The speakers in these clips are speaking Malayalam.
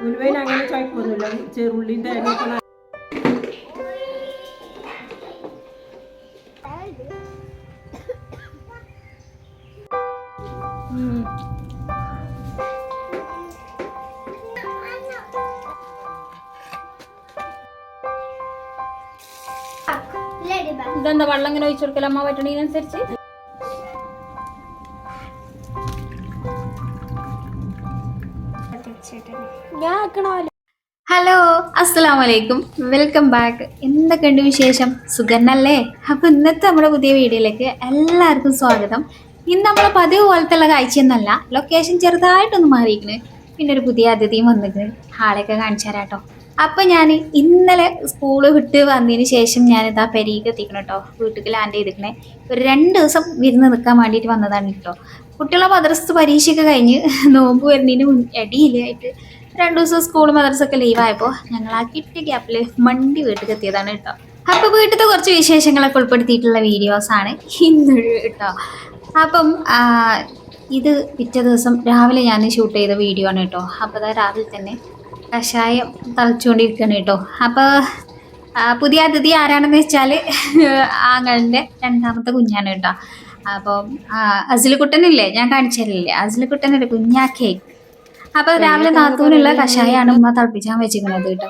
ഉലുവേന് അങ്ങനെ ചോയ്ക്കൊന്നുമില്ല. ചെറുള്ളിന്റെ തേങ്ങയൊക്കെ ന- ഇതെന്താ വെള്ളം ഇങ്ങനെ ഒഴിച്ചു കൊടുക്കല അമ്മ പറ്റണതിനനുസരിച്ച് ഹലോ അസ്സലാം വലൈക്കും വെൽക്കം ബാക്ക് എന്തൊക്കെയുണ്ട് വിശേഷം? സുഖന്നല്ലേ? അപ്പോൾ ഇന്നത്തെ നമ്മുടെ പുതിയ വീഡിയോയിലേക്ക് എല്ലാവർക്കും സ്വാഗതം. ഇന്ന് നമ്മൾ പതിവ് പോലത്തെ ഉള്ള കാഴ്ചയൊന്നല്ല ലൊക്കേഷൻ ചെറുതായിട്ടൊന്ന് മാറിയിരിക്കണ് പിന്നെ ഒരു പുതിയ അതിഥിയും വന്നിക്കണ് ആളെയൊക്കെ കാണിച്ചു തരാട്ടോ അപ്പൊ ഞാൻ ഇന്നലെ സ്കൂൾ വിട്ട് വന്നതിന് ശേഷം ഞാനിതാ പെരീക്ക് എത്തിക്കണം കേട്ടോ. വീട്ടിൽ ലാൻഡ് ചെയ്തിരിക്കണേ. ഒരു രണ്ട് ദിവസം വിരുന്ന് നിൽക്കാൻ വേണ്ടിയിട്ട് വന്നതാണ് കേട്ടോ. കുട്ടികളെ മദ്രസ പരീക്ഷയൊക്കെ കഴിഞ്ഞ് നോമ്പ് വരുന്നതിന് മുൻ- ഇടയിലായിട്ട് രണ്ടു ദിവസം സ്കൂൾ മദ്രസൊക്കെ ലീവായപ്പോൾ ഞങ്ങൾ ആ കിട്ടിയ ഗ്യാപ്പിൽ മണ്ടി വീട്ടിൽ എത്തിയതാണ് കേട്ടോ. അപ്പൊ വീട്ടിലത്തെ കുറച്ച് വിശേഷങ്ങളൊക്കെ ഉൾപ്പെടുത്തിയിട്ടുള്ള വീഡിയോസ് ആണ് ഇന്ന് കേട്ടോ. അപ്പം ഇത് പിറ്റേ ദിവസം രാവിലെ ഞാൻ ഷൂട്ട് ചെയ്ത വീഡിയോ ആണ് കേട്ടോ. അപ്പോൾ അതാ രാവിലെ തന്നെ കഷായം തളിച്ചുകൊണ്ടിരിക്കുകയാണ് കേട്ടോ. അപ്പോൾ പുതിയ അതിഥി ആരാണെന്ന് വെച്ചാൽ ആങ്ങളുടെ രണ്ടാമത്തെ കുഞ്ഞാണ് കേട്ടോ. അപ്പം അസിലുക്കുട്ടനില്ലേ? ഞാൻ കാണിച്ചില്ലേ തരില്ലേ കുഞ്ഞാ കേക്ക് അപ്പൊ രാവിലെ നാത്തൂനുള്ള കഷായാണ് ഉമ്മ തിളപ്പിച്ചാൻ വെച്ചിരിക്കുന്നത് കേട്ടോ.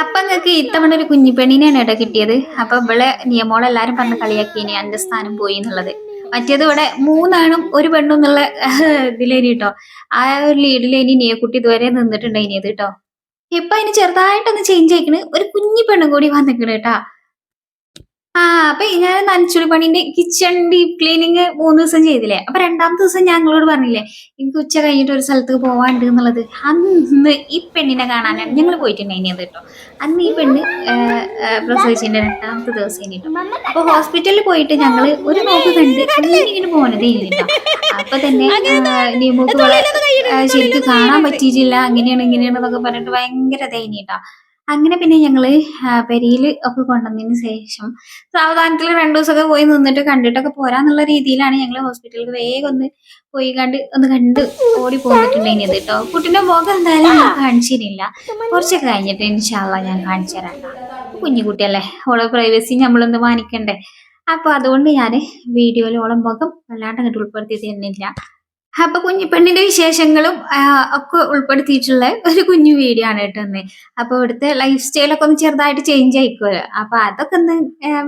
അപ്പൊ നിങ്ങൾക്ക് ഇത്തവണ ഒരു കുഞ്ഞിപ്പെണ്ണിനെയാണ് കേട്ടോ കിട്ടിയത്. അപ്പൊ ഇവിടെ നിയമോളെല്ലാരും പറഞ്ഞ് കളിയാക്കിനി എന്റെ സ്ഥാനം പോയി എന്നുള്ളത്. മറ്റേത് ഇവിടെ മൂന്നാണും ഒരു പെണ്ണും എന്നുള്ള ഇതിലേനി കേട്ടോ. ആ ഒരു ലീഡിലേനി നിയക്കുട്ടി ഇതുവരെ നിന്നിട്ടുണ്ടായിനി കേട്ടോ. ഇപ്പൊ അതിന് ചെറുതായിട്ടൊന്ന് ചേഞ്ച് ആയിക്കണ്. ഒരു കുഞ്ഞി പെണ്ണും കൂടി വന്നിക്കണ് കേട്ടാ. ആ അപ്പൊ ഞാൻ നനച്ചുളി പണിന്റെ കിച്ചൺ ഡീപ് ക്ലീനിങ് മൂന്ന് ദിവസം ചെയ്തില്ലേ? അപ്പൊ രണ്ടാമത്തെ ദിവസം ഞങ്ങളോട് പറഞ്ഞില്ലേ എനിക്ക് ഉച്ച കഴിഞ്ഞിട്ട് ഒരു സ്ഥലത്ത് പോവാണ്ട് എന്നുള്ളത്. അന്ന് ഈ പെണ്ണിനെ കാണാനാണ് ഞങ്ങൾ പോയിട്ടുണ്ടായിനി അത് കേട്ടോ. അന്ന് ഈ പെണ്ണ് പ്രസവിച്ചതിന്റെ രണ്ടാമത്തെ ദിവസം കഴിഞ്ഞിട്ടു അപ്പൊ ഹോസ്പിറ്റലിൽ പോയിട്ട് ഞങ്ങൾ ഒരു നോക്ക് കണ്ട് ഇങ്ങനെ പോണത് ഇല്ലല്ലോ അപ്പൊ തന്നെ നിയമക്ക് ശരിക്കും കാണാൻ പറ്റിയിട്ടില്ല അങ്ങനെയാണ് ഇങ്ങനെയാണ് എന്നൊക്കെ പറഞ്ഞിട്ട് ഭയങ്കര ദയനീട്ടാ അങ്ങനെ പിന്നെ ഞങ്ങൾ പെരിയിൽ ഒക്കെ കൊണ്ടുവന്നതിന് ശേഷം സാവധാനത്തിൽ രണ്ടു ദിവസമൊക്കെ പോയി നിന്നിട്ട് കണ്ടിട്ടൊക്കെ പോരാന്നുള്ള രീതിയിലാണ് ഞങ്ങൾ ഹോസ്പിറ്റലിൽ വേഗം ഒന്ന് പോയി കണ്ട് ഒന്ന് കണ്ട് ഓടി പോന്നിട്ടുണ്ടായിരുന്നത് കേട്ടോ കുട്ടിന്റെ മുഖം എന്തായാലും ഞാൻ കാണിച്ചിരുന്നില്ല. കുറച്ചൊക്കെ കഴിഞ്ഞിട്ട് ഇൻഷാല്ല ഞാൻ കാണിച്ചു തരാം കുഞ്ഞുകുട്ടിയല്ലേ കുഞ്ഞു കുട്ടിയല്ലേ ഓളെ പ്രൈവസി നമ്മളൊന്ന് മാനിക്കണ്ടേ. അപ്പൊ അതുകൊണ്ട് ഞാൻ വീഡിയോയിൽ ഓളം മുഖം വല്ലാണ്ട് അങ്ങോട്ട് ഉൾപ്പെടുത്തി തരുന്നില്ല അപ്പൊ കുഞ്ഞിപ്പെണ്ണിന്റെ വിശേഷങ്ങളും ഒക്കെ ഉൾപ്പെടുത്തിയിട്ടുള്ള ഒരു കുഞ്ഞു വീഡിയോ ആണ് കേട്ടോ ഒന്ന് അപ്പൊ ഇവിടുത്തെ ലൈഫ് സ്റ്റൈലൊക്കെ ഒന്ന് ചെറുതായിട്ട് ചേഞ്ച് ആയിക്കോലോ അപ്പൊ അതൊക്കെ ഒന്ന്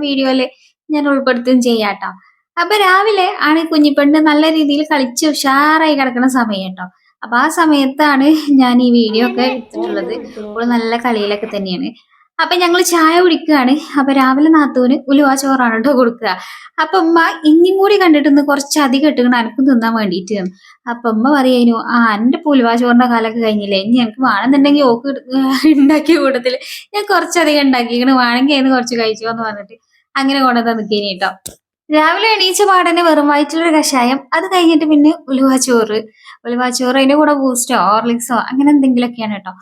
വീഡിയോയിൽ ഞാൻ ഉൾപ്പെടുത്തുകയും ചെയ്യാട്ടോ അപ്പൊ രാവിലെ ആണ് കുഞ്ഞിപ്പെണ്ണ് നല്ല രീതിയിൽ കളിച്ച് ഉഷാറായി കിടക്കുന്ന സമയം കേട്ടോ. അപ്പൊ ആ സമയത്താണ് ഞാൻ ഈ വീഡിയോ ഒക്കെ എടുത്തിട്ടുള്ളത്. ഇപ്പോൾ നല്ല കളിയിലൊക്കെ തന്നെയാണ്. അപ്പൊ ഞങ്ങൾ ചായ കുടിക്കുകയാണ് അപ്പൊ രാവിലെ നാത്തൂന് ഉലുവ ചോറാണ് കേട്ടോ കൊടുക്കുക. അപ്പൊ ഉമ്മ ഇനിയും കൂടി കണ്ടിട്ടൊന്ന് കുറച്ച് അധികം ഇട്ടുകൊണ്ട് അനക്കും തിന്നാൻ വേണ്ടിയിട്ട് അപ്പൊ ഉമ്മ പറയുന്നു ആ എന്റെ ഉലുവ ചോറിന്റെ കാലൊക്കെ കഴിഞ്ഞില്ലേ ഇനി ഞങ്ങൾക്ക് വേണമെന്നുണ്ടെങ്കിൽ ഓക്ക് ഉണ്ടാക്കി കൂട്ടത്തിൽ. ഞാൻ കുറച്ചധികം ഉണ്ടാക്കിക്കണ് വേണമെങ്കിൽ അതിന് കുറച്ച് കഴിച്ചോ എന്ന് പറഞ്ഞിട്ട് അങ്ങനെ കൊണ്ടുവന്ന് കേട്ടോ രാവിലെ എണീച്ച പാടന്നെ വെറും വയറ്റിലൊരു കഷായം അത് കഴിഞ്ഞിട്ട് പിന്നെ ഉലുവ ചോറ്. ഉലുവ ചോറ് അതിന്റെ കൂടെ ബൂസ്റ്റോ ഓർലിക്സോ അങ്ങനെ എന്തെങ്കിലുമൊക്കെയാണ് കേട്ടോ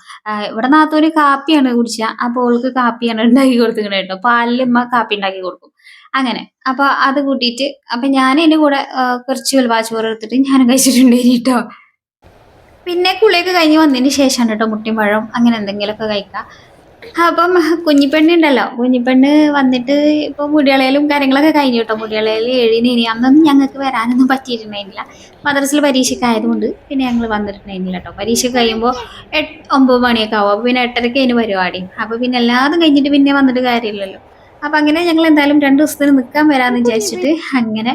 ഇവിടെ നാത്തൊരു കാപ്പിയാണ് കുടിച്ച അപ്പോൾ ഓൾക്ക് കാപ്പിയാണ് ഉണ്ടാക്കി കൊടുത്തിങ്ങനെ കേട്ടോ പാലിൽ ഉമ്മ കാപ്പി ഉണ്ടാക്കി കൊടുക്കും. അങ്ങനെ അപ്പൊ അത് കൂട്ടിയിട്ട് അപ്പൊ ഞാൻ അതിന്റെ കൂടെ കുറച്ച് ഉലുവാച്ചോറ് എടുത്തിട്ട് ഞാനും കഴിച്ചിട്ടുണ്ട് കേട്ടോ പിന്നെ കുളിയൊക്കെ കഴിഞ്ഞ് വന്നതിന് ശേഷമാണ് കേട്ടോ മുട്ടിയും പഴം അങ്ങനെ എന്തെങ്കിലുമൊക്കെ കഴിക്കാം. അപ്പം കുഞ്ഞിപ്പെണ്ണുണ്ടല്ലോ. കുഞ്ഞിപ്പെണ്ണ് വന്നിട്ട് ഇപ്പൊ മുടികളയിലും കാര്യങ്ങളൊക്കെ കഴിഞ്ഞു കേട്ടോ. മുടികളയിൽ എഴുതിന് ഇനി അന്നൊന്നും ഞങ്ങൾക്ക് വരാനൊന്നും പറ്റിയിട്ടുണ്ടായിരുന്നില്ല മദ്രസിൽ പരീക്ഷയ്ക്ക് ആയതുകൊണ്ട് പിന്നെ ഞങ്ങൾ വന്നിട്ടുണ്ടായിരുന്നില്ല കേട്ടോ. പരീക്ഷ കഴിയുമ്പോൾ എട്ട് ഒമ്പത് മണിയൊക്കെ ആവും. അപ്പോൾ പിന്നെ എട്ടരയ്ക്ക് അതിന് പരിപാടി. അപ്പോൾ പിന്നെ എല്ലാതും കഴിഞ്ഞിട്ട് പിന്നെ വന്നിട്ട് കാര്യമില്ലല്ലോ. അപ്പം അങ്ങനെ ഞങ്ങൾ എന്തായാലും രണ്ട് ദിവസത്തിന് നിൽക്കാൻ വരാമെന്ന് വിചാരിച്ചിട്ട് അങ്ങനെ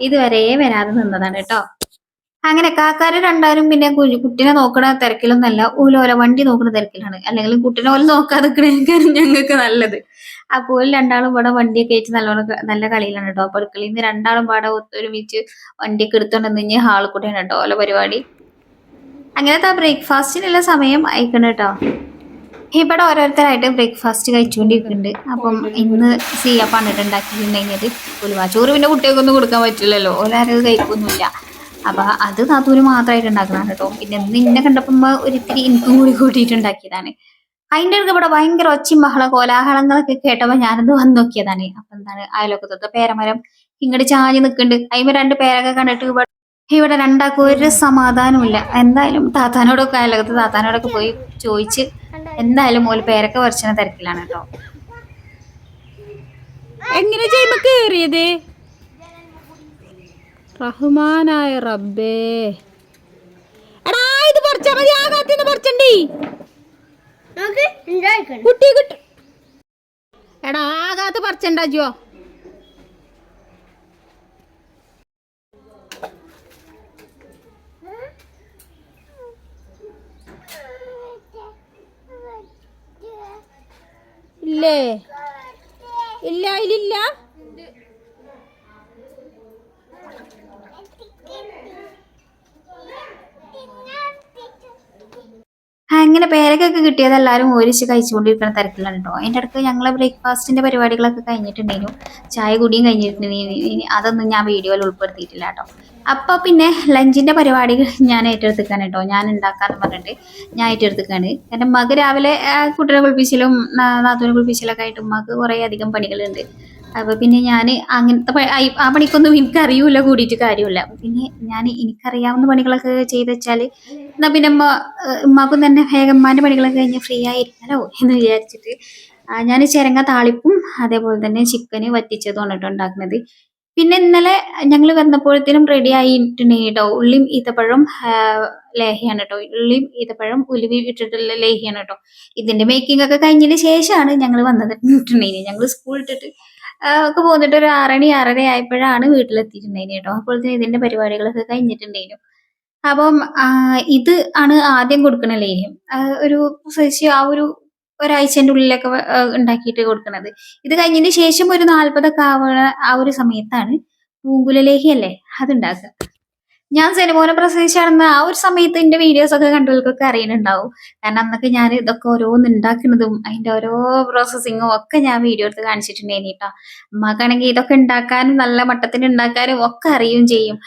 ഇതുവരെ വരാതെ നിന്നതാണ് കേട്ടോ. അങ്ങനെ കാക്കാര് രണ്ടാരും പിന്നെ കുട്ടിനെ നോക്കണ തിരക്കിലൊന്നല്ല ഓലോല വണ്ടി നോക്കണ തിരക്കിലാണ്. അല്ലെങ്കിൽ കുട്ടിനെ പോലെ നോക്കാതെ ഞങ്ങൾക്ക് നല്ലത്. അപ്പോൾ രണ്ടാളും ഇവിടെ വണ്ടിയൊക്കെ ആയിട്ട് നല്ലോണം നല്ല കളിയിലാണ് കേട്ടോ അപ്പൊ അടുക്കളയിൽ നിന്ന് രണ്ടാളും പാടെ ഒത്തൊരുമിച്ച് വണ്ടിയൊക്കെ എടുത്തോണ്ട് നിന്ന് ഹാളിൽ കൂടെയാണ് കേട്ടോ ഓല പരിപാടി. അങ്ങനത്തെ ബ്രേക്ക്ഫാസ്റ്റിനുള്ള സമയം അയക്കണം കേട്ടോ ഇവിടെ ഓരോരുത്തരായിട്ട് ബ്രേക്ക്ഫാസ്റ്റ് കഴിച്ചുകൊണ്ടിരിക്കുന്നുണ്ട് അപ്പം ഇന്ന് സീ അപ്പാണ് ഉണ്ടാക്കിയിട്ടുണ്ടെങ്കിൽ ഉലുവ ചോറ് പിന്നെ കുട്ടികൾക്കൊന്നും കൊടുക്കാൻ പറ്റില്ലല്ലോ. ഓലാരും കഴിക്കൊന്നുമില്ല. അപ്പൊ അത് താത്തൂര് മാത്രമായിട്ട് ഉണ്ടാക്കുന്നതാണ് കേട്ടോ. പിന്നെ നിന്നെ ഇന്നെ കണ്ടപ്പോ ഒരിത്തിരി ഇൻകം കൂടി കൂട്ടിയിട്ട് ഉണ്ടാക്കിയതാണ് അതിന്റെ അടുത്ത് ഇവിടെ ഭയങ്കര ഒച്ചയും ബഹള കോലാഹലങ്ങളൊക്കെ കേട്ടപ്പോ ഞാനത് വന്ന് നോക്കിയതാണ്. അപ്പൊ എന്താണ് അയലോക്കത്തെ പേരമരം ഇങ്ങോട്ട് ചാഞ്ഞ് നിൽക്കുന്നുണ്ട് അതിന് രണ്ട് പേരൊക്കെ കണ്ടിട്ട് ഇവിടെ ഇവിടെ രണ്ടാൾക്കും ഒരു സമാധാനമില്ല എന്തായാലും താത്താനോടൊക്കെ അയലകത്ത് താത്താനോടൊക്കെ പോയി ചോദിച്ച് എന്തായാലും മോൽ പേരൊക്കെ വരച്ചതിന് തിരക്കിലാണ് കേട്ടോ. എങ്ങനെ ചെയ്യുമ്പോ കേറിയത്? റഹ്മാനായ റബ്ബേ. എടാ ഇത് പറിച്ചാ മതി ആ കാത്തിന്ന് പറിച്ചണ്ടി. കുട്ടി കിട്ടു. എടാ ആ കാത്ത് ഇല്ല? ഇല്ല ഇല്ല അങ്ങനെ പേരക്കൊക്കെ കിട്ടിയത് എല്ലാവരും ഓരിച്ച് കഴിച്ചുകൊണ്ടിരിക്കുന്ന തിരക്കിലാണ് കേട്ടോ അതിന്റെ അടുത്ത് ഞങ്ങളെ ബ്രേക്ക്ഫാസ്റ്റിന്റെ പരിപാടികളൊക്കെ കഴിഞ്ഞിട്ടുണ്ടായിരുന്നു. ചായ കുടിയും കഴിഞ്ഞിട്ടുണ്ടെങ്കിൽ അതൊന്നും ഞാൻ വീഡിയോയിൽ ഉൾപ്പെടുത്തിയിട്ടില്ല കേട്ടോ അപ്പോൾ പിന്നെ ലഞ്ചിന്റെ പരിപാടികൾ ഞാൻ ഏറ്റെടുത്തിക്കാണ് കേട്ടോ ഞാൻ ഉണ്ടാക്കാന്ന് പറഞ്ഞിട്ട് ഞാൻ ഏറ്റെടുത്തിക്കാണ്. എന്റെ മക രാവിലെ കുട്ടികളെ കുളിപ്പിച്ചിലും നാത്തൂനെ കുളിപ്പിച്ചിലൊക്കെ ആയിട്ട് ഉമ്മക്ക് കുറേ അധികം പണികളുണ്ട്. അപ്പോൾ പിന്നെ ഞാൻ അങ്ങനത്തെ ആ- പണിക്കൊന്നും എനിക്ക് അറിയൂല കൂടിയിട്ട് കാര്യമില്ല. അപ്പൊ പിന്നെ ഞാൻ എനിക്കറിയാവുന്ന പണികളൊക്കെ ചെയ്ത് വെച്ചാൽ എന്നാ പിന്നെ അമ്മ ഉമ്മാക്കും തന്നെ വേഗം പണികളൊക്കെ കഴിഞ്ഞ് ഫ്രീ ആയിരിക്കാലോ എന്ന് വിചാരിച്ചിട്ട്. ഞാൻ ചിരങ്ങ താളിപ്പും അതേപോലെ തന്നെ ചിക്കന് വറ്റിച്ചതുമാണ് കേട്ടോ ഉണ്ടാക്കുന്നത്. പിന്നെ ഇന്നലെ ഞങ്ങൾ വന്നപ്പോഴത്തേനും റെഡി ആയിട്ടുണ്ട് കേട്ടോ ഉള്ളിയും ഈത്തപ്പഴം ലേഹിയാണ് കേട്ടോ ഉള്ളിയും ഈത്തപ്പഴം ഉലുവി ഇട്ടിട്ടുള്ള ലേഹിയാണ് കേട്ടോ ഇതിന്റെ മേക്കിംഗ് ഒക്കെ കഴിഞ്ഞതിന് ശേഷമാണ് ഞങ്ങൾ വന്നത്. ഞങ്ങൾ സ്കൂൾ ഇട്ടിട്ട് ഒക്കെ പോന്നിട്ട് ഒരു ആറണി ആറര ആയപ്പോഴാണ് വീട്ടിലെത്തിയിട്ടുണ്ടായിരുന്നു കേട്ടോ. അപ്പോഴത്തേനും ഇതിന്റെ പരിപാടികളൊക്കെ കഴിഞ്ഞിട്ടുണ്ടായിരുന്നു അപ്പം ഇത് ആണ് ആദ്യം കൊടുക്കണല്ലേ? ലേഹ്യം ഒരു പ്രസവിച്ച് ആ ഒരു ഒരാഴ്ചന്റെ ഉള്ളിലൊക്കെ ഉണ്ടാക്കിയിട്ട് കൊടുക്കണത്. ഇത് കഴിഞ്ഞതിന് ശേഷം ഒരു നാല്പതൊക്കെ ആവണ ആ ഒരു സമയത്താണ് പൂങ്കുല ലേഹ്യല്ലേ അതുണ്ടാക്കുക. ഞാൻ സെനിമോനെ പ്രസവിച്ചാണെന്ന് ആ ഒരു സമയത്ത് എന്റെ വീഡിയോസ് ഒക്കെ കണ്ടവർക്കൊക്കെ അറിയുന്നുണ്ടാവും കാരണം അന്നൊക്കെ ഞാൻ ഇതൊക്കെ ഓരോന്ന് ഉണ്ടാക്കുന്നതും അതിന്റെ ഓരോ പ്രോസസ്സിങ്ങും ഒക്കെ ഞാൻ വീഡിയോ എടുത്ത് കാണിച്ചിട്ടുണ്ടായിരുന്നു കേട്ടോ അമ്മക്കാണെങ്കിൽ ഇതൊക്കെ ഉണ്ടാക്കാനും നല്ല മട്ടത്തിന് ഉണ്ടാക്കാനും ഒക്കെ അറിയുകയും ചെയ്യും.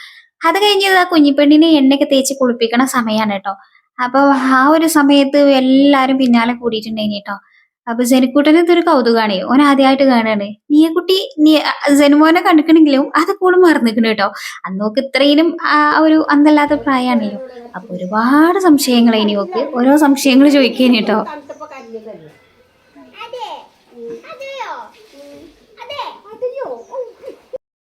അത് കഴിഞ്ഞ് ആ കുഞ്ഞിപ്പെണ്ണിനെ എണ്ണയൊക്കെ തേച്ച് കുളിപ്പിക്കണ സമയമാണ് കേട്ടോ അപ്പൊ ആ ഒരു സമയത്ത് എല്ലാരും പിന്നാലെ കൂടിയിട്ടുണ്ടായിരുന്നു കേട്ടോ അപ്പൊ ജനിക്കൂട്ടന് ഇതൊരു കൗതുകാണ്. ഓൻ ആദ്യമായിട്ട് കാണാണ്. നീയെ കുട്ടി നീ ജനുമോനെ കണ്ടിക്കണെങ്കിലും അതൊക്കെ ഓൾ മറന്നിക്കണ് കേട്ടോ. അന്നോക്ക് ഇത്രയും ആ ഒരു അന്തല്ലാത്ത പ്രായമാണല്ലോ അപ്പൊ ഒരുപാട് സംശയങ്ങൾ ഇനി ഓക്ക്. ഓരോ സംശയങ്ങൾ ചോദിക്കേനി കേട്ടോ.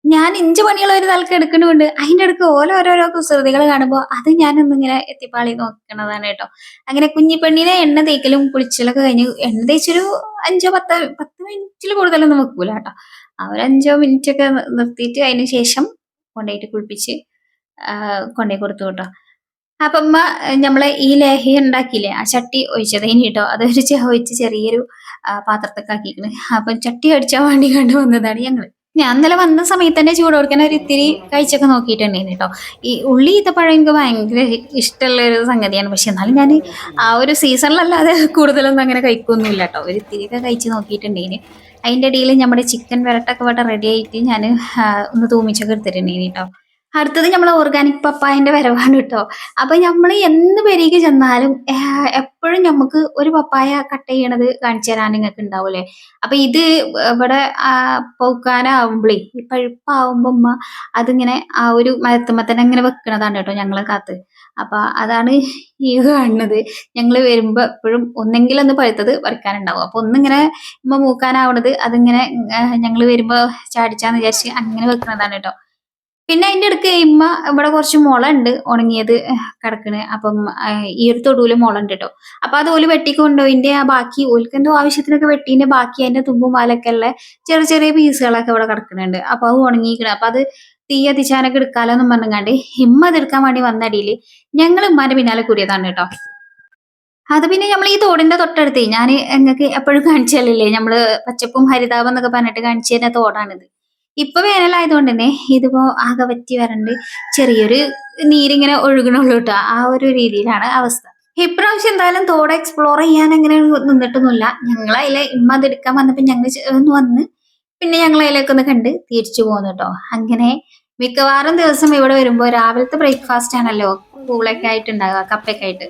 ഞാൻ ഇഞ്ച് പണികൾ ഒരു തലക്ക് എടുക്കുന്നുണ്ട് അതിന്റെ അടുക്ക് ഓരോ ഓരോരോ കുസൃതികൾ കാണുമ്പോൾ അത് ഞാനൊന്നിങ്ങനെ എത്തിപ്പാളി നോക്കണതാണ് കേട്ടോ. അങ്ങനെ കുഞ്ഞിപ്പെണ്ണിനെ എണ്ണ തേക്കലും കുളിച്ചലൊക്കെ കഴിഞ്ഞ് എണ്ണ തേച്ചൊരു അഞ്ചോ പത്തോ പത്ത് മിനിറ്റിൽ കൂടുതലൊന്നും വെക്കൂല കേട്ടോ. ആ ഒരു അഞ്ചോ മിനിറ്റ് ഒക്കെ നിർത്തിയിട്ട് അതിന് ശേഷം കൊണ്ടുപോയിട്ട് കുളിപ്പിച്ച് ആ, കൊണ്ടുപോയി കൊടുത്തു കേട്ടോ. അപ്പം അമ്മ നമ്മളെ ഈ ലേഹി ഉണ്ടാക്കിയില്ലേ? ആ ചട്ടി ഒഴിച്ചത് ഇനി കേട്ടോ അതൊരു ഒഴിച്ച് ചെറിയൊരു പാത്രത്തൊക്കെ ആക്കിക്കണ് അപ്പം ചട്ടി അടിച്ചാൽ വേണ്ടി കണ്ടു വന്നതാണ് ഞങ്ങൾ. ഞാൻ ഇന്നലെ വന്ന സമയത്ത് തന്നെ ചൂട് കൊടുക്കാൻ ഒരു ഇത്തിരി കഴിച്ചൊക്കെ നോക്കിയിട്ടുണ്ടായിരുന്നു കേട്ടോ. ഈ ഉള്ളി ഈത്തപ്പഴം എനിക്ക് ഭയങ്കര ഇഷ്ടമുള്ള ഒരു സംഗതിയാണ്. പക്ഷെ എന്നാലും ഞാൻ ആ ഒരു സീസണിലല്ലാതെ കൂടുതലൊന്നും അങ്ങനെ കഴിക്കൊന്നുമില്ല കേട്ടോ. ഒരു ഇത്തിരിയൊക്കെ കഴിച്ച് നോക്കിയിട്ടുണ്ടായിരുന്നു. അതിന്റെ ഇടയിൽ നമ്മുടെ ചിക്കൻ വരട്ടൊക്കെ ഇവിടെ റെഡി ആയിട്ട് ഞാൻ ഒന്ന് തൂമിച്ചൊക്കെ എടുത്തിട്ടുണ്ടായിരുന്നു കേട്ടോ. അടുത്തത് നമ്മളെ ഓർഗാനിക് പപ്പായന്റെ വരവാണ് കേട്ടോ. അപ്പൊ നമ്മൾ എന്ത് പെരീക്ക് ചെന്നാലും എപ്പോഴും നമുക്ക് ഒരു പപ്പായ കട്ട് ചെയ്യണത് കാണിച്ചു തരാൻ നിങ്ങൾക്ക് ഉണ്ടാവൂലേ. അപ്പൊ ഇത് ഇവിടെ പൗക്കാനാവുമ്പളേ ഈ പഴുപ്പാവുമ്പോ ഉമ്മ അതിങ്ങനെ ആ ഒരു മരത്തുമ്മ തന്നെ ഇങ്ങനെ വെക്കണതാണ് കേട്ടോ ഞങ്ങളെ കാത്ത്. അപ്പൊ അതാണ് ഈ കാണുന്നത്. ഞങ്ങൾ വരുമ്പോ എപ്പോഴും ഒന്നെങ്കിലും ഒന്ന് പഴുത്തത് പറിക്കാനുണ്ടാവും. അപ്പൊ ഒന്നിങ്ങനെ ഉമ്മ മൂക്കാനാവണത് അതിങ്ങനെ ഞങ്ങൾ വരുമ്പോ ചാടിച്ചാന്ന് വിചാരിച്ച് അങ്ങനെ വെക്കണതാണ് കേട്ടോ. പിന്നെ അതിന്റെ അടുക്ക് ഇമ്മ ഇവിടെ കുറച്ച് മുള ഉണ്ട് ഉണങ്ങിയത് കിടക്കണ്. അപ്പം ഈ ഒരു തൊടുവിൽ മുള ഉണ്ട് കേട്ടോ അപ്പൊ അത് ഓൽ വെട്ടിക്കൊണ്ടോ ഇതിന്റെ ആ ബാക്കി ഓൽക്ക് എന്തോ ആവശ്യത്തിനൊക്കെ വെട്ടീന്റെ ബാക്കി അതിന്റെ തുമ്പും പാലൊക്കെ ഉള്ള ചെറിയ ചെറിയ പീസുകളൊക്കെ ഇവിടെ കിടക്കുന്നുണ്ട് അപ്പൊ അത് ഉണങ്ങിയിരിക്കണം അപ്പൊ അത് തീ അതിച്ചാനൊക്കെ എടുക്കാലോന്നും പറഞ്ഞങ്ങാണ്ട് ഇമ്മ അത് എടുക്കാൻ വേണ്ടി വന്നടിയിൽ ഞങ്ങൾ ഇമ്മാന്റെ പിന്നാലെ കൂടിയതാണ് കേട്ടോ. അത് പിന്നെ നമ്മൾ ഈ തോടിന്റെ തൊട്ടടുത്ത് ഞാൻ നിങ്ങൾക്ക് എപ്പോഴും കാണിച്ചാലല്ലേ നമ്മൾ പച്ചപ്പും ഹരിതാപം എന്നൊക്കെ പറഞ്ഞിട്ട് കാണിച്ചു തരുന്ന തോടാണിത്. ഇപ്പൊ വേനലായതുകൊണ്ട് തന്നെ ഇതിപ്പോ ആകെ പറ്റി വരണ്ട് ചെറിയൊരു നീരിങ്ങനെ ഒഴുകണുള്ളൂ കേട്ടോ ആ ഒരു രീതിയിലാണ് അവസ്ഥ. ഇപ്രാവശ്യം എന്തായാലും തോട് എക്സ്പ്ലോർ ചെയ്യാൻ അങ്ങനെ നിന്നിട്ടൊന്നുമില്ല. ഞങ്ങൾ അതിലെ ഇമ്മ അത് എടുക്കാൻ വന്നപ്പോ ഞങ്ങൾ ഒന്ന് വന്ന് പിന്നെ ഞങ്ങൾ അതിലേക്ക് ഒന്ന് കണ്ട് തിരിച്ചു പോകുന്നു കേട്ടോ അങ്ങനെ മിക്കവാറും ദിവസം ഇവിടെ വരുമ്പോ രാവിലത്തെ ബ്രേക്ക്ഫാസ്റ്റ് ആണല്ലോ കൂളൊക്കെ ആയിട്ട് ഉണ്ടാകുക കപ്പയൊക്കെ ആയിട്ട്.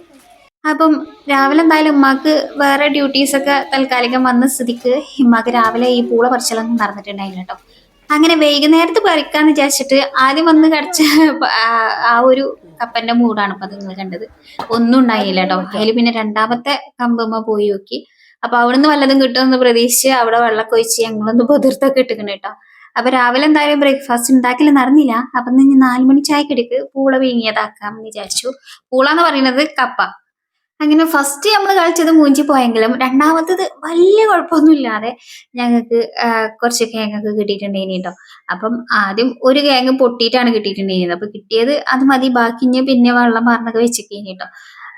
അപ്പം രാവിലെ എന്തായാലും ഉമ്മാക്ക് വേറെ ഡ്യൂട്ടീസ് ഒക്കെ തൽക്കാലികം വന്ന സ്ഥിതിക്ക് ഉമ്മാക്ക് രാവിലെ ഈ പൂള പറിച്ചിലൊന്നും നടന്നിട്ടുണ്ടായില്ല കേട്ടോ അങ്ങനെ വൈകുന്നേരത്ത് പറിക്കാന്ന് വിചാരിച്ചിട്ട് ആദ്യം വന്ന് കടിച്ച ആ- ഒരു കപ്പന്റെ മൂടാണ് ഇപ്പൊ നിങ്ങൾ കണ്ടത്. ഒന്നും ഉണ്ടായില്ല കേട്ടോ അതിൽ പിന്നെ രണ്ടാമത്തെ കമ്പമ്മ പോയി നോക്കി. അപ്പൊ അവിടുന്ന് വല്ലതും കിട്ടുമെന്ന് പ്രതീക്ഷിച്ച് അവിടെ വെള്ളമൊക്കെ ഒഴിച്ച് ഞങ്ങളൊന്ന് പൊതിർത്തൊക്കെ ഇട്ടിക്കണ കേട്ടോ അപ്പൊ രാവിലെ എന്തായാലും ബ്രേക്ക്ഫാസ്റ്റ് ഉണ്ടാക്കില്ല നടന്നില്ല അപ്പൊ ഇനി ചായക്കെടുക്ക് മണി ചായക്കടിക്ക് പൂള വീങ്ങിയതാക്കാം എന്ന് വിചാരിച്ചു. പൂള എന്ന് പറയുന്നത് കപ്പ. അങ്ങനെ ഫസ്റ്റ് നമ്മൾ കളിച്ചത് മൂഞ്ചി പോയെങ്കിലും രണ്ടാമത്തത് വലിയ കുഴപ്പമൊന്നുമില്ലാതെ ഞങ്ങൾക്ക് കുറച്ച് കേങ്ങൊക്കെ കിട്ടിയിട്ടുണ്ടായിനി കേട്ടോ അപ്പം ആദ്യം ഒരു കേങ്ങ് പൊട്ടിയിട്ടാണ് കിട്ടിയിട്ടുണ്ടായിരുന്നത്. അപ്പൊ കിട്ടിയത് അത് മതി ബാക്കി പിന്നെ വെള്ളം പറഞ്ഞൊക്കെ വെച്ചിട്ടേനി കേട്ടോ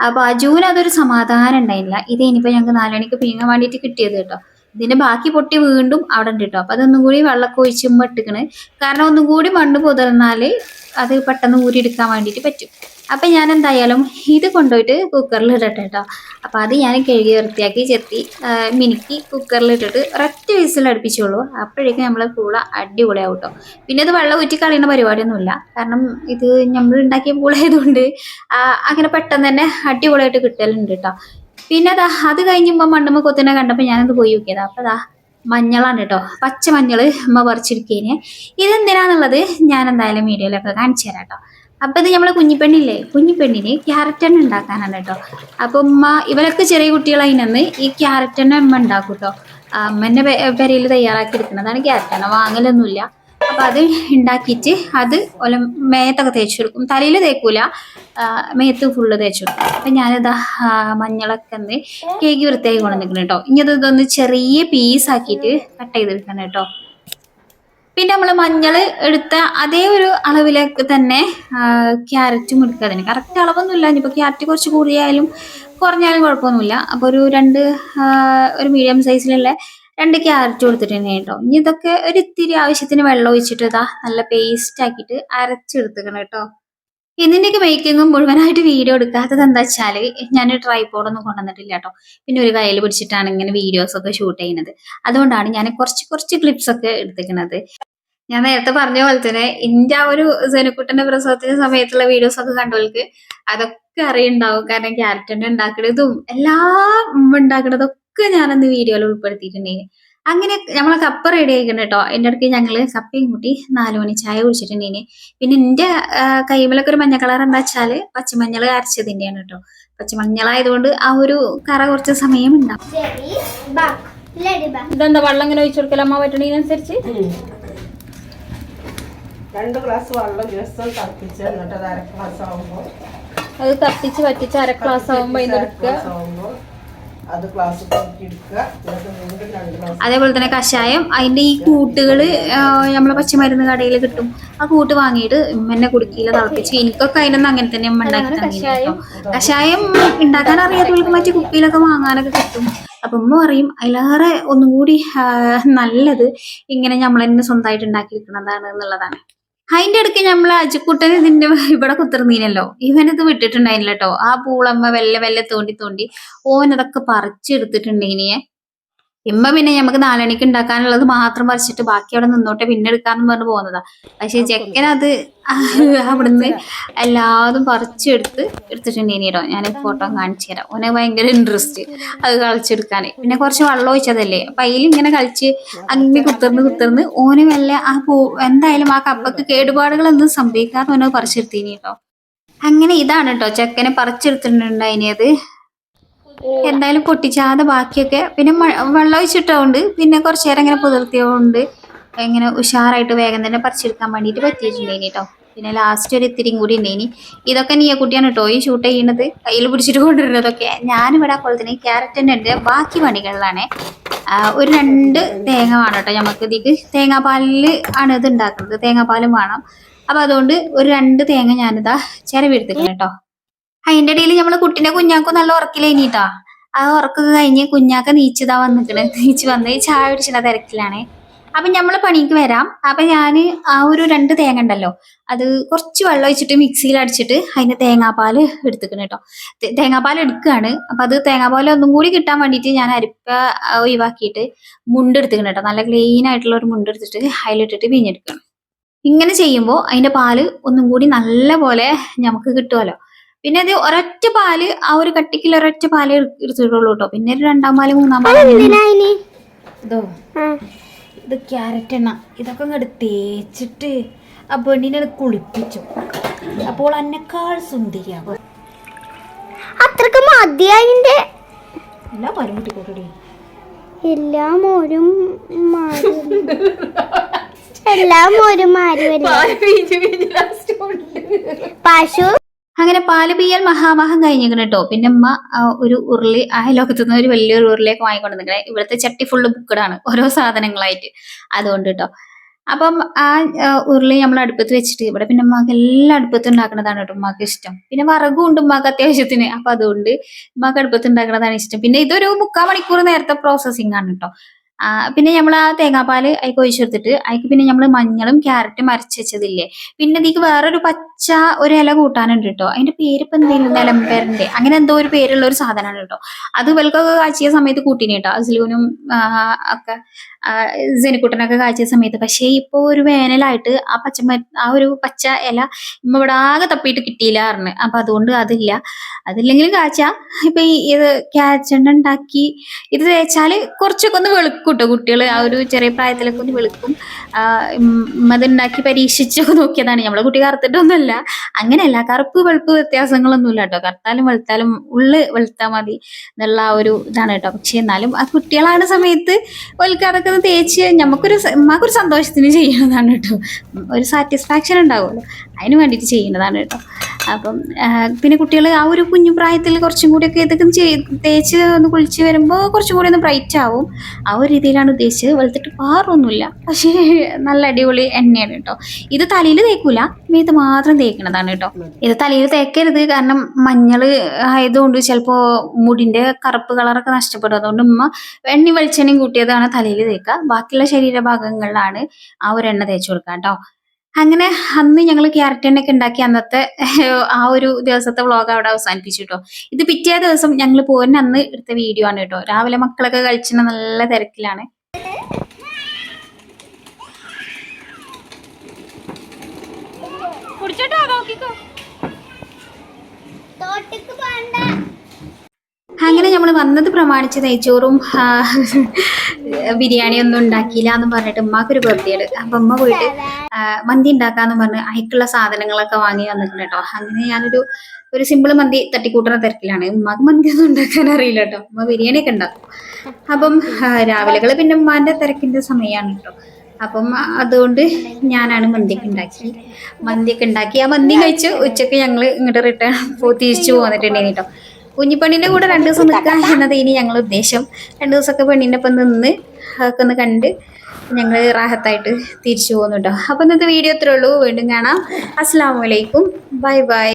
അപ്പൊ അജുവിന് അതൊരു സമാധാനം ഉണ്ടായില്ല. ഇത് ഇനിയിപ്പോ ഞങ്ങൾക്ക് നാലുമണിക്ക് പീങ്ങാൻ വേണ്ടിയിട്ട് കിട്ടിയത് കേട്ടോ ഇതിന്റെ ബാക്കി പൊട്ടി വീണ്ടും അവിടെ ഉണ്ട് കേട്ടോ അപ്പൊ അതൊന്നും കൂടി വെള്ളമൊക്കെ ഒഴിച്ചുമ്പോ ഇട്ടിക്കണ്. കാരണം ഒന്നും കൂടി മണ്ണ് പുതർന്നാൽ അത് പെട്ടെന്ന് ഊരിയെടുക്കാൻ വേണ്ടിയിട്ട് പറ്റും. അപ്പൊ ഞാൻ എന്തായാലും ഇത് കൊണ്ടുപോയിട്ട് കുക്കറിൽ ഇടട്ടെ കേട്ടോ അപ്പൊ അത് ഞാൻ കഴുകി വൃത്തിയാക്കി ചെത്തി മിനുക്കി കുക്കറിൽ ഇട്ടിട്ട് ഒരൊറ്റ വിസിൽ അടുപ്പിച്ചുള്ളൂ അപ്പോഴേക്കും നമ്മൾ പൂള അടിപൊളിയാവും കേട്ടോ പിന്നെ ഇത് വെള്ളം ഊറ്റി കളയുന്ന പരിപാടിയൊന്നുമില്ല. കാരണം ഇത് നമ്മൾ ഉണ്ടാക്കിയ പൂളയതുകൊണ്ട് അങ്ങനെ പെട്ടെന്ന് തന്നെ അടിപൊളിയായിട്ട് കിട്ടലുണ്ട് കേട്ടോ പിന്നെ അതാ അത് കഴിഞ്ഞുമ്പോൾ മണ്ണുമ്മ കൊത്തിനെ കണ്ടപ്പോൾ ഞാനത് പോയി നോക്കിയതാ. അപ്പോൾ അതാ മഞ്ഞളാണ് കേട്ടോ പച്ച മഞ്ഞൾ അമ്മ പറിച്ചിരിക്കേനെ. ഇതെന്തിനാന്നുള്ളത് ഞാൻ എന്തായാലും വീഡിയോയിലൊക്കെ കാണിച്ചു തരാം കേട്ടോ അപ്പൊ ഇത് നമ്മളെ കുഞ്ഞിപ്പെണ്ണില്ലേ? കുഞ്ഞിപ്പെണ്ണിന് ക്യാരറ്റ് എണ്ണ ഉണ്ടാക്കാനാണ് കേട്ടോ. അപ്പൊ ഉമ്മ ഇവരൊക്കെ ചെറിയ കുട്ടികളതിനന്ന് ഈ ക്യാരറ്റ് എണ്ണ ഉമ്മ ഉണ്ടാക്കും കേട്ടോ അമ്മന്റെ പെരയിൽ തയ്യാറാക്കി എടുക്കുന്നതാണ് ക്യാരറ്റ് എണ്ണ വാങ്ങലൊന്നുമില്ല. അപ്പൊ അത് ഉണ്ടാക്കിയിട്ട് അത് ഒല മേത്തൊക്കെ തേച്ച് കൊടുക്കും തലയിൽ തേക്കൂല. മേത്ത് ഫുള്ള് തേച്ച് കൊടുക്കും അപ്പൊ ഞാനിതാ മഞ്ഞളൊക്കെ ഒന്ന് കേക്ക് വൃത്തിയായി കൊണ്ടുവന്നിരിക്കണം കേട്ടോ. ഇനി അത് ഇതൊന്ന് ചെറിയ പീസ് ആക്കിയിട്ട് കട്ട് ചെയ്തെടുക്കണം കേട്ടോ. പിന്നെ നമ്മൾ മഞ്ഞൾ എടുത്ത അതേ ഒരു അളവിലേക്ക് തന്നെ ക്യാരറ്റും എടുക്കുക അതിന് കറക്റ്റ് അളവൊന്നുമില്ല. ഇനിയിപ്പോൾ ക്യാരറ്റ് കുറച്ച് കൂടിയായാലും കുറഞ്ഞാലും കുഴപ്പമൊന്നുമില്ല. അപ്പോൾ ഒരു രണ്ട് ഒരു മീഡിയം സൈസിലുള്ള രണ്ട് ക്യാരറ്റ് കൊടുത്തിട്ടുണ്ട് കേട്ടോ. ഇനി ഇതൊക്കെ ഒരു ഇത്തിരി ആവശ്യത്തിന് വെള്ളം ഒഴിച്ചിട്ട് ഇതാ നല്ല പേസ്റ്റ് ആക്കിയിട്ട് അരച്ചെടുത്തുക്കണം കേട്ടോ. ഇതിന്റെയൊക്കെ മേക്കിങ്ങും മുഴുവനായിട്ട് വീഡിയോ എടുക്കാത്തത് എന്താ വെച്ചാൽ ഞാൻ ട്രൈപോഡൊന്നും കൊണ്ടുവന്നിട്ടില്ല കേട്ടോ പിന്നെ ഒരു കയ്യിൽ പിടിച്ചിട്ടാണ് ഇങ്ങനെ വീഡിയോസ് ഒക്കെ ഷൂട്ട് ചെയ്യുന്നത്. അതുകൊണ്ടാണ് ഞാൻ കുറച്ച് കുറച്ച് ക്ലിപ്സ് ഒക്കെ എടുത്തിരിക്കുന്നത്. ഞാൻ നേരത്തെ പറഞ്ഞ പോലെ തന്നെ എന്റെ ആ ഒരു ജനക്കുട്ടന്റെ പ്രസവത്തിന്റെ സമയത്തുള്ള വീഡിയോസ് ഒക്കെ കണ്ടവർക്ക് അതൊക്കെ അറിയുണ്ടാവും. കാരണം ക്യാരറ്റിന്റെ ഉണ്ടാക്കുന്നതും എല്ലാം ഉണ്ടാക്കണതൊക്കെ ഞാനന്ന് വീഡിയോയിൽ ഉൾപ്പെടുത്തിയിട്ടുണ്ടായിരുന്നു അങ്ങനെ നമ്മളെ കപ്പ റെഡി ആയിക്കണം കേട്ടോ എന്റെ അടുത്ത് ഞങ്ങൾ കപ്പയും കൂട്ടി നാല് മണി ചായ കുടിച്ചിട്ടുണ്ടായിന് പിന്നെ എന്റെ കൈമലൊക്കെ ഒരു മഞ്ഞ കളർ എന്താ വെച്ചാൽ പച്ചമഞ്ഞൾ അരച്ചതിന്റെയാണ് കേട്ടോ പച്ചമഞ്ഞളായതുകൊണ്ട് ആ ഒരു കറ കുറച്ച് സമയം ഉണ്ടാവും ഇതെന്താ വെള്ളം ഇങ്ങനെ ഒഴിച്ചു കൊടുക്കല അമ്മ പറ്റണതിനനുസരിച്ച്? രണ്ട് ഗ്ലാസ് വെള്ളം ദിവസം തിളപ്പിച്ച് എന്നിട്ട് അത് അര ഗ്ലാസ് ആവുമ്പോൾ അത് തപ്പിച്ച് പറ്റിച്ച് അര ഗ്ലാസ് ആവുമ്പോ ആവുമ്പോൾ അത് എടുക്കുക. അതേപോലെ തന്നെ കഷായം അതിന്റെ ഈ കൂട്ടുകൾ നമ്മളെ പച്ചമരുന്ന് കടയിൽ കിട്ടും. ആ കൂട്ട് വാങ്ങിയിട്ട് എന്നെ കുടുക്കിയില്ല തിളപ്പിച്ച്. എനിക്കൊക്കെ അതിനൊന്നും അങ്ങനെ തന്നെ ഉണ്ടാക്കി കഷായം. കഷായം ഉണ്ടാക്കാൻ അറിയാത്തവർക്ക് മറ്റു കുപ്പിയിലൊക്കെ വാങ്ങാനൊക്കെ കിട്ടും. അപ്പൊ ഉമ്മ പറയും അതിലേറെ ഒന്നും കൂടി നല്ലത് ഇങ്ങനെ നമ്മൾ തന്നെ സ്വന്തമായിട്ട് ഉണ്ടാക്കിയിരിക്കുന്നതാണ് എന്നുള്ളതാണ്. അതിന്റെ ഇടയ്ക്ക് നമ്മൾ അജിക്കുട്ടൻ ഇതിന്റെ ഇവിടെ കുത്തിർന്നീനല്ലോ. ഇവനത് വിട്ടിട്ടുണ്ടായില്ല കേട്ടോ ആ പൂളമ്മ വെല്ലെ വെല്ലെ തോണ്ടി തോണ്ടി ഓനതൊക്കെ പറിച്ചെടുത്തിട്ടുണ്ടെങ്കിനെ ഇമ്മ പിന്നെ നമുക്ക് നാലണിക്ക് ഉണ്ടാക്കാനുള്ളത് മാത്രം പറിച്ചിട്ട് ബാക്കി അവിടെ നിന്നോട്ടെ പിന്നെ എടുക്കാന്ന് പറഞ്ഞു പോകുന്നതാ പക്ഷെ ചെക്കൻ അത് അവിടുന്ന് എല്ലാതും പറിച്ചെടുത്ത് എടുത്തിട്ടുണ്ട് കേട്ടോ ഞാൻ ഫോട്ടോ കാണിച്ചു തരാം. ഓനെ ഭയങ്കര ഇൻട്രസ്റ്റ് അത് കളിച്ചെടുക്കാൻ പിന്നെ കുറച്ച് വെള്ളം ഒഴിച്ചതല്ലേ. അപ്പൊ അതിൽ ഇങ്ങനെ കളിച്ച് അങ്ങനെ കുത്തിർന്ന് കുത്തിർന്ന് ഓന് വല്ല ആ പൂ എന്തായാലും ആ കപ്പക്ക് കേടുപാടുകളൊന്നും സംഭവിക്കാതെ ഓനെ പറിച്ചെടുത്തിനി കേട്ടോ അങ്ങനെ ഇതാണ് കേട്ടോ ചെക്കനെ പറിച്ചെടുത്തിട്ടുണ്ടായിനിയത് എന്തായാലും പൊട്ടിച്ചാതെ ബാക്കിയൊക്കെ പിന്നെ വെള്ളം ഒഴിച്ചിട്ടതുകൊണ്ട് പിന്നെ കുറച്ചു നേരം ഇങ്ങനെ പുതിർത്തിയതുകൊണ്ട് ഇങ്ങനെ ഉഷാറായിട്ട് വേഗം തന്നെ പറിച്ചെടുക്കാൻ വേണ്ടിയിട്ട് പറ്റിയിട്ടുണ്ടേനി കേട്ടോ പിന്നെ ലാസ്റ്റ് ഒരു ഇത്തിരിയും കൂടി ഉണ്ടേനി ഇതൊക്കെ നീ കുട്ടിയാണ് കേട്ടോ ഈ ഷൂട്ട് ചെയ്യണത്. കയ്യിൽ പിടിച്ചിട്ട് കൊണ്ടുവരുന്നതൊക്കെ. ഞാനിവിടെ അപ്പോൾ തന്നെ ക്യാരറ്റിന്റെ ഉണ്ട് ബാക്കി പണികളിലാണ്. ഒരു രണ്ട് തേങ്ങ വേണം കേട്ടോ നമുക്ക് ഇതിക്ക്. തേങ്ങാപ്പാലിൽ ആണ് ഇത് ഉണ്ടാക്കുന്നത് തേങ്ങാപ്പാലും വേണം. അപ്പോൾ അതുകൊണ്ട് ഒരു രണ്ട് തേങ്ങ ഞാനിതാ ചിരവെടുത്തിട്ടുണ്ട് കേട്ടോ അതിന്റെ ഇടയിൽ നമ്മൾ കുട്ടിന്റെ കുഞ്ഞാക്കും നല്ല ഉറക്കിലേനിട്ടാ. ആ ഉറക്കൊക്കെ കഴിഞ്ഞ് കുഞ്ഞാക്ക നീച്ചതാ വന്നിക്കണ്. നീച്ച് വന്ന് ചായ പിടിച്ചിട്ട് തിരക്കിലാണ്. അപ്പൊ നമ്മൾ പണിക്ക് വരാം. അപ്പൊ ഞാൻ ആ ഒരു രണ്ട് തേങ്ങ ഉണ്ടല്ലോ അത് കുറച്ച് വെള്ളം ഒഴിച്ചിട്ട് മിക്സിയിൽ അടിച്ചിട്ട് അതിന് തേങ്ങാപ്പാൽ എടുത്തിക്കണ് കേട്ടോ. തേങ്ങാപ്പാൽ എടുക്കുകയാണ് അപ്പൊ അത് തേങ്ങാപ്പാൽ ഒന്നും കൂടി കിട്ടാൻ വേണ്ടിയിട്ട് ഞാൻ അരിപ്പ ഒഴിവാക്കിയിട്ട് മുണ്ട് എടുത്തിക്കണം കേട്ടോ. നല്ല ക്ലീൻ ആയിട്ടുള്ള ഒരു മുണ്ട് എടുത്തിട്ട് അതിലിട്ടിട്ട് പിഴിഞ്ഞെടുക്കണം. ഇങ്ങനെ ചെയ്യുമ്പോൾ അതിന്റെ പാൽ ഒന്നും കൂടി നല്ല പോലെ നമുക്ക് കിട്ടുമല്ലോ പിന്നെ അത് ഒരൊറ്റ പാൽ ആ ഒരു കട്ടിക്കുള്ള ഒരൊറ്റ പാൽ എടുത്തിട്ടുള്ളൂ കേട്ടോ പിന്നെ ഒരു രണ്ടാം പാൽ മൂന്നാം പാൽ ഇതോ ഇത് ക്യാരറ്റ് എണ്ണ. ഇതൊക്കെ അങ്ങ് തേച്ചിട്ട് ആ പെണ്ണിനെ കുളിപ്പിച്ചു. അപ്പോൾ എന്നെക്കാൾ സുന്ദരിയാകും അത്രയ്ക്ക് മതിയായിന്റെ എല്ലാ പാലും കിട്ടിക്കോട്ടെ എല്ലാം ഒരു എല്ലാം ഒരു മാറി പശു അങ്ങനെ പാൽ പിയൽ മഹാമഹം കഴിഞ്ഞിരിക്കണം കേട്ടോ. പിന്നെ അമ്മ ഒരു ഉരുളി ആ ലോകത്തു നിന്ന് ഒരു വലിയൊരു ഉരുളിയൊക്കെ വാങ്ങിക്കൊണ്ട് നിൽക്കണേ ഇവിടുത്തെ ചട്ടി ഫുള്ള് ബുക്കഡാണ് ഓരോ സാധനങ്ങളായിട്ട്. അതുകൊണ്ട് കേട്ടോ. അപ്പം ആ ഉരുളി നമ്മൾ അടുപ്പത്ത് വെച്ചിട്ട് ഇവിടെ പിന്നെ ഉമ്മാക്ക് എല്ലാം അടുപ്പത്ത് ഉണ്ടാക്കുന്നതാണ് കേട്ടോ ഉമ്മാക്ക് ഇഷ്ടം. പിന്നെ വറകും ഉണ്ട് ഉമ്മാക്ക് അത്യാവശ്യത്തിന്. അപ്പൊ അതുകൊണ്ട് ഉമ്മാക്ക് അടുപ്പത്ത് ഉണ്ടാക്കുന്നതാണ് ഇഷ്ടം. പിന്നെ ഇതൊരു മുക്കാൽ മണിക്കൂർ നേരത്തെ പ്രോസസ്സിംഗ് ആണ് കേട്ടോ. പിന്നെ നമ്മൾ ആ തേങ്ങാപ്പാൽ അതിക്ക് ഒഴിച്ചെടുത്തിട്ട് അതിക്ക് പിന്നെ നമ്മൾ മഞ്ഞളും ക്യാരറ്റും അരച്ച് വെച്ചതില്ലേ. പിന്നെ ഇതിക്ക് വേറൊരു പച്ച ഒരു ഇല കൂട്ടാനുണ്ട് കേട്ടോ അതിന്റെ പേരിപ്പോ എന്തെങ്കിലും നിലമ്പേരന്റെ അങ്ങനെ എന്തോ ഒരു പേരുള്ള ഒരു സാധനമാണ് കേട്ടോ അത് വെൽക്കൊക്കെ കാച്ചിയ സമയത്ത് കൂട്ടിനി കേട്ടോ അസ്ലൂനും ഒക്കെ ജനിക്കുട്ടനൊക്കെ കാച്ചിയ സമയത്ത്. പക്ഷേ ഇപ്പൊ ഒരു വേനലായിട്ട് ആ പച്ച ആ ഒരു പച്ച ഇല ഇമ്മ ഇവിടെ ആകെ തപ്പിയിട്ട് കിട്ടിയില്ല പറഞ്ഞു. അപ്പൊ അതുകൊണ്ട് അതില്ല. അതില്ലെങ്കിലും കാച്ച. ഇപ്പൊ ഈ ഇത് ക്യാരറ്റ് ഉണ്ടാക്കി ഇത് തേച്ചാൽ കുറച്ചൊക്കെ ഒന്ന് വെളുക്കും. കേട്ടോ കുട്ടികൾ ആ ഒരു ചെറിയ പ്രായത്തിലൊക്കെ ഒന്ന് വിളിക്കും. അതുണ്ടാക്കി പരീക്ഷിച്ച് നോക്കിയതാണ്. നമ്മളെ കുട്ടി കറുത്തിട്ടൊന്നുമല്ല. അങ്ങനെയല്ല കറുപ്പ് വെളുപ്പ് വ്യത്യാസങ്ങളൊന്നുമില്ല കേട്ടോ. കറുത്താലും വെളുത്താലും ഉള്ള് വെളുത്താൽ മതി എന്നുള്ള ആ ഒരു ഇതാണ് കേട്ടോ. പക്ഷെ എന്നാലും ആ കുട്ടികളാണ് സമയത്ത് ഓൽക്ക് ഒന്ന് തേച്ച് നമുക്കൊരു നമുക്കൊരു സന്തോഷത്തിന് ചെയ്യുന്നതാണ് കേട്ടോ. ഒരു സാറ്റിസ്ഫാക്ഷൻ ഉണ്ടാവുമല്ലോ. അതിന് വേണ്ടിയിട്ട് ചെയ്യുന്നതാണ് കേട്ടോ. അപ്പം പിന്നെ കുട്ടികൾ ആ ഒരു കുഞ്ഞു പ്രായത്തിൽ കുറച്ചും ഒക്കെ ഇതൊക്കെ തേച്ച് ഒന്ന് കുളിച്ച് വരുമ്പോൾ കുറച്ചും കൂടി ഒന്ന് ബ്രൈറ്റ് ആവും. ആ ഒരു രീതിയിലാണ് ഉദ്ദേശിച്ചത്. വെളുത്തിട്ട് പാറൊന്നുമില്ല. പക്ഷേ നല്ല അടിപൊളി എണ്ണയാണ് കേട്ടോ. ഇത് തലയിൽ തേക്കൂല. മേത്ത് മാത്രം തേക്കണതാണ് കേട്ടോ. ഇത് തലയിൽ തേക്കരുത്. കാരണം മഞ്ഞൾ ആയതുകൊണ്ട് ചിലപ്പോൾ മുടിന്റെ കറുപ്പ് കളറൊക്കെ നഷ്ടപ്പെടും. അതുകൊണ്ട് ഉമ്മ എണ്ണി വെളിച്ചെണ്ണയും കൂട്ടിയതാണ് തലയിൽ തേക്കുക. ബാക്കിയുള്ള ശരീരഭാഗങ്ങളിലാണ് ആ ഒരു എണ്ണ തേച്ച് കൊടുക്കുക കേട്ടോ. അങ്ങനെ അന്ന് ഞങ്ങൾ ക്യാരറ്റ് ഒക്കെ ഉണ്ടാക്കി അന്നത്തെ ആ ഒരു ദിവസത്തെ വ്ളോഗ് അവിടെ അവസാനിപ്പിച്ചു കേട്ടോ ഇത് പിറ്റേ ദിവസം ഞങ്ങൾ പോരുന്ന അന്ന് എടുത്ത വീഡിയോ ആണ് കേട്ടോ രാവിലെ മക്കളൊക്കെ കഴിച്ചിട്ട് നല്ല തിരക്കിലാണ്. തോട്ടക്ക് പോണ്ട അങ്ങനെ നമ്മൾ വന്നത് പ്രമാണിച്ച് നെയ്ച്ചോറും ആ, ബിരിയാണി ഒന്നും ഉണ്ടാക്കിയില്ല എന്ന് പറഞ്ഞിട്ട് ഉമ്മാക്കൊരു ബർത്ത്ഡേയാണ് അപ്പൊ ഉമ്മ പോയിട്ട് മന്തി ഉണ്ടാക്കാന്ന് പറഞ്ഞ് അതിക്കുള്ള സാധനങ്ങളൊക്കെ വാങ്ങി വന്നിട്ടുണ്ട് കേട്ടോ. അങ്ങനെ ഞാനൊരു ഒരു സിമ്പിൾ മന്തി തട്ടിക്കൂട്ടുന്ന തിരക്കിലാണ്. ഉമ്മാക്ക് മന്തി ഒന്നും ഉണ്ടാക്കാൻ അറിയില്ല കേട്ടോ. ഉമ്മ ബിരിയാണി ഒക്കെ ഉണ്ടാക്കും. അപ്പം രാവിലെ പിന്നെ ഉമ്മാന്റെ തിരക്കിന്റെ സമയമാണ് കേട്ടോ. അപ്പം അതുകൊണ്ട് ഞാനാണ് മന്തിയൊക്കെ ഉണ്ടാക്കി. മന്തിയൊക്കെ ഉണ്ടാക്കി. ആ മന്തി കഴിച്ച് ഉച്ചയ്ക്ക് ഞങ്ങൾ ഇങ്ങോട്ട് റിട്ടേൺ തിരിച്ചു പോന്നിട്ടുണ്ടായിരുന്നു കേട്ടോ. കുഞ്ഞിപ്പെണ്ണിന്റെ കൂടെ രണ്ടു ദിവസം നിൽക്കാൻ എന്നത് ഇനി ഞങ്ങൾ ഉദ്ദേശം. രണ്ടു ദിവസമൊക്കെ പെണ്ണിന്റെ ഒപ്പം നിന്ന് അതൊക്കെ ഒന്ന് കണ്ട് ഞങ്ങൾ റാഹത്തായിട്ട് തിരിച്ചു പോകുന്നു കേട്ടോ അപ്പം ഇന്നത്തെ വീഡിയോ ഇത്രേ ഉള്ളൂ. വീണ്ടും കാണാം. അസ്സാം വലൈക്കും ബൈ ബൈ.